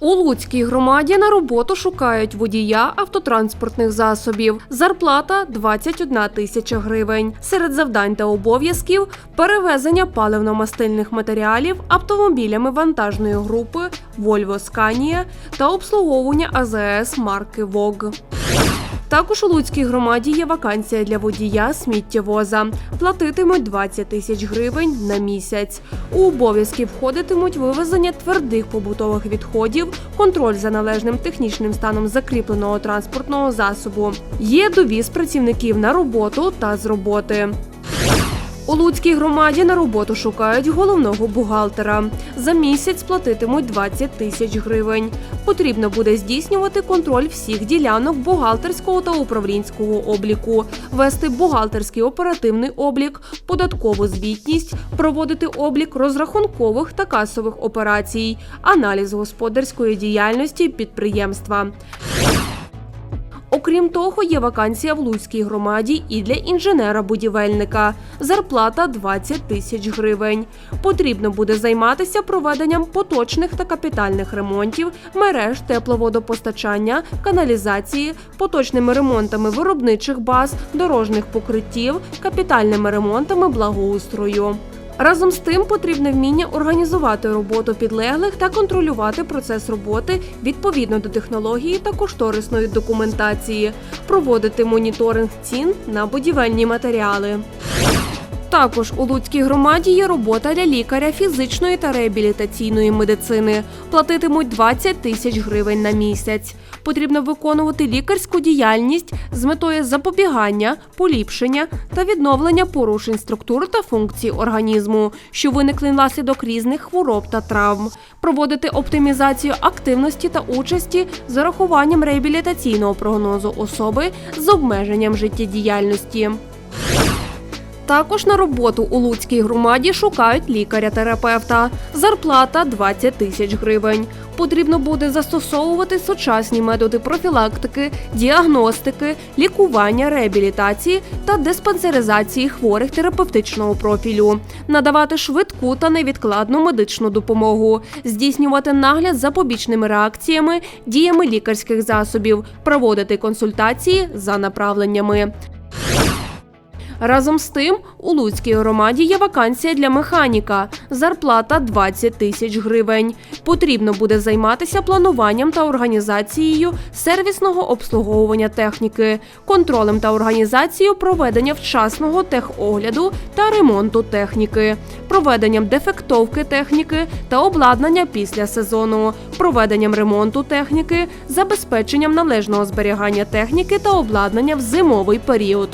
Луцькій громаді на роботу шукають водія автотранспортних засобів. Зарплата 21 тисяча гривень. Серед завдань та обов'язків перевезення паливно-мастильних матеріалів автомобілями вантажної групи Volvo Scania та обслуговування АЗС марки ВОГ. Також у Луцькій громаді є вакансія для водія сміттєвоза. Платитимуть 20 тисяч гривень на місяць. У обов'язки входитимуть вивезення твердих побутових відходів, контроль за належним технічним станом закріпленого транспортного засобу. Є довіз працівників на роботу та з роботи. У Луцькій громаді на роботу шукають головного бухгалтера. За місяць платитимуть 20 тисяч гривень. Потрібно буде здійснювати контроль всіх ділянок бухгалтерського та управлінського обліку, вести бухгалтерський оперативний облік, податкову звітність, проводити облік розрахункових та касових операцій, аналіз господарської діяльності підприємства. Окрім того, є вакансія в Луцькій громаді і для інженера-будівельника. Зарплата 20 тисяч гривень. Потрібно буде займатися проведенням поточних та капітальних ремонтів мереж тепловодопостачання, каналізації, поточними ремонтами виробничих баз, дорожніх покриттів, капітальними ремонтами благоустрою. Разом з тим потрібне вміння організувати роботу підлеглих та контролювати процес роботи відповідно до технології та кошторисної документації, проводити моніторинг цін на будівельні матеріали. Також у Луцькій громаді є робота для лікаря фізичної та реабілітаційної медицини. Платитимуть 20 тисяч гривень на місяць. Потрібно виконувати лікарську діяльність з метою запобігання, поліпшення та відновлення порушень структур та функцій організму, що виникли внаслідок різних хвороб та травм, проводити оптимізацію активності та участі з урахуванням реабілітаційного прогнозу особи з обмеженням життєдіяльності. Також на роботу у Луцькій громаді шукають лікаря-терапевта. Зарплата 20 тисяч гривень. Потрібно буде застосовувати сучасні методи профілактики, діагностики, лікування, реабілітації та диспансеризації хворих терапевтичного профілю, надавати швидку та невідкладну медичну допомогу, здійснювати нагляд за побічними реакціями, діями лікарських засобів, проводити консультації за направленнями. Разом з тим, у Луцькій громаді є вакансія для механіка. Зарплата 20 тисяч гривень. Потрібно буде займатися плануванням та організацією сервісного обслуговування техніки, контролем та організацією проведення вчасного техогляду та ремонту техніки, проведенням дефектовки техніки та обладнання після сезону, проведенням ремонту техніки, забезпеченням належного зберігання техніки та обладнання в зимовий період.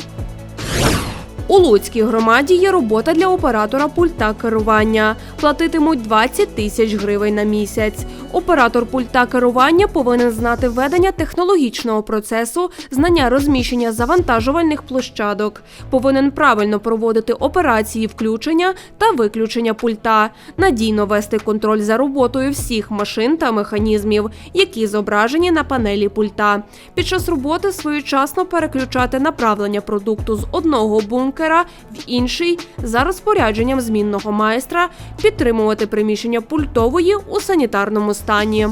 У Луцькій громаді є робота для оператора пульта керування. Платитимуть 20 тисяч гривень на місяць. Оператор пульта керування повинен знати ведення технологічного процесу, знання розміщення завантажувальних площадок. Повинен правильно проводити операції включення та виключення пульта, надійно вести контроль за роботою всіх машин та механізмів, які зображені на панелі пульта. Під час роботи своєчасно переключати направлення продукту з одного бункера в інший за розпорядженням змінного майстра, підтримувати приміщення пультової у санітарному стані.